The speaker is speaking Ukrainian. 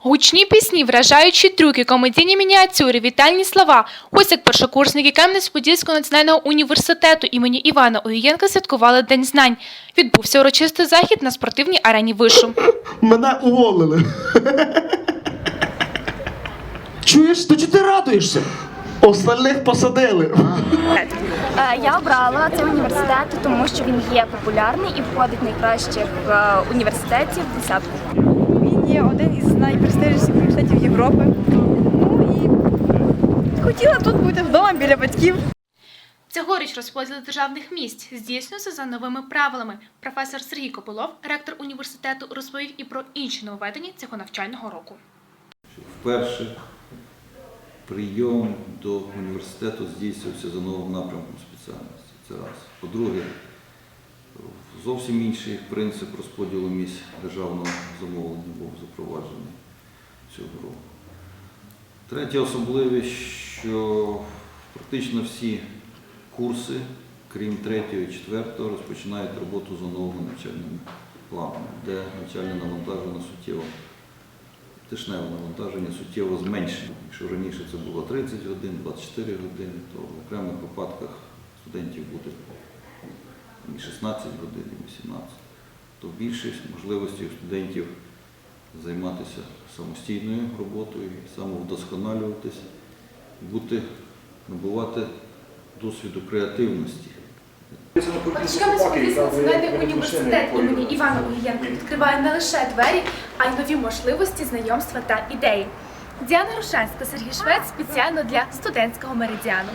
Гучні пісні, вражаючі трюки, комедійні мініатюри, вітальні слова. Ось як першокурсники Кам'янець-Подільського національного університету імені Івана Огієнка святкували День знань. Відбувся урочистий захід на спортивній арені вишу. Мене уволили. Чуєш, то чи ти радуєшся? Остальних посадили. Е, Я обрала цей університет, тому що він є популярний і входить в найкращих е, університетів в десятку. Є один із найпрестижніших університетів Європи. Ну і хотіла тут бути вдома біля батьків. Цьогоріч розподіл державних місць здійснюється за новими правилами. Професор Сергій Копилов, ректор університету, розповів і про інші нововведення цього навчального року. Вперше прийом до університету здійснювався за новим напрямком спеціальності. Це раз. По-друге, зовсім інший принцип розподілу місць державного замовлення був запроваджений цього року. Третя особливість, що практично всі курси, крім третього і четвертого, розпочинають роботу за новими навчальними планами, де навчальне навантаження суттєво тижневе навантаження суттєво зменшено. Якщо раніше це було 30 годин, 24 години, то в окремих випадках студентів буде і 16 годин, і 18. То більшість можливостей у студентів займатися самостійною роботою, самовдосконалюватись, бути, набувати досвіду креативності. Кам'янець-Подільський національний університет імені Івана Огієнка відкриває не лише двері, а й нові можливості знайомства та ідеї. Діана Рушанська, Сергій Швець спеціально для студентського меридіану.